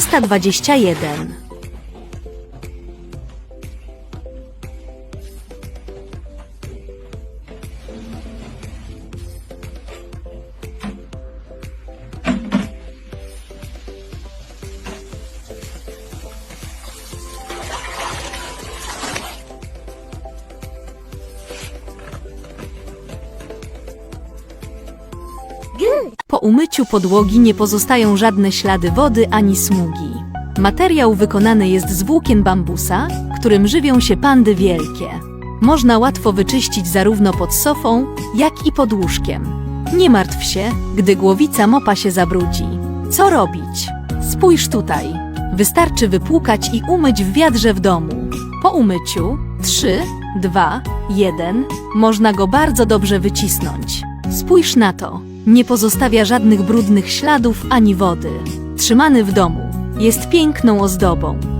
321. Po umyciu podłogi nie pozostają żadne ślady wody ani smugi. Materiał wykonany jest z włókien bambusa, którym żywią się pandy wielkie. Można łatwo wyczyścić zarówno pod sofą, jak i pod łóżkiem. Nie martw się, gdy głowica mopa się zabrudzi. Co robić? Spójrz tutaj. Wystarczy wypłukać i umyć w wiadrze w domu. Po umyciu 3, 2, 1 można go bardzo dobrze wycisnąć. Spójrz na to. Nie pozostawia żadnych brudnych śladów ani wody. Trzymany w domu. Jest piękną ozdobą.